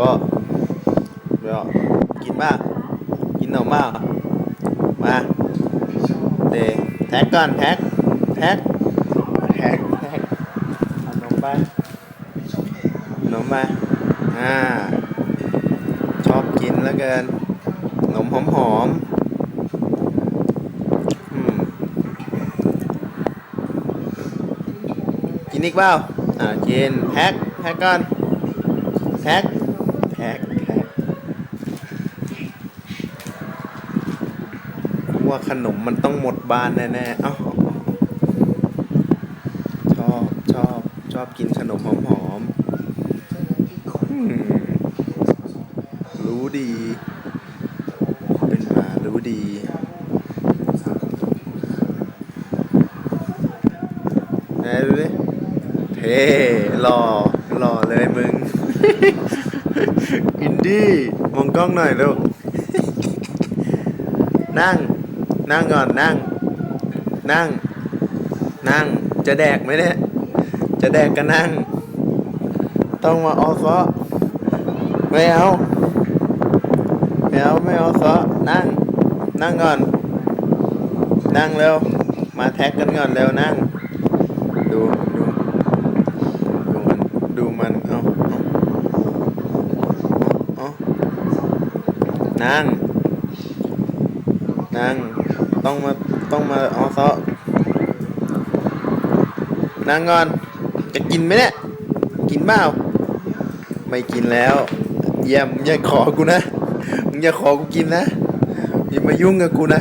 ก็เดี๋ยวกินบ้างกินหนมบ้างมาเดแท็กก่อนแท็กแท็กแท็กแท็กเอานมไปนมไปอ่าชอบกินแล้วเกินนมหอมหอมๆอืมกินอีกเปล่าอ่ากินแท็กแท็กก่อนแท็ก แท็กแท็กว่าขนมมันต้องหมดบ้านแน่ๆ เอ้า ชอบชอบชอบกินขนมหอมๆอืมรู้ดี เป็นหมารู้ดีไหนดูดิเท่หล่อหล่อเลยมึง อินดี้มองกล้องหน่อยลูกนั่ง นั่งก่อนนั่ง นั่ง นั่ง จะแดกไหมเนี่ย จะแดกก็นั่ง ต้องมาออซอไม่เอาไม่เอาไม่เอาซอนั่ง นั่งก่อน นั่งเร็ว มาแท็กกันก่อนเร็วนั่ง ดูดูดูมันดูมันเอาเอาเอาเอา นางนางต้องมาต้องมาเอาซะนางงอนจะกินไหมเนี่ยกินเปล่าไม่กินแล้วเยี่ยมอย่าขอกูนะมึงอย่าขอกูกินนะอย่ามายุ่งกับกูนะ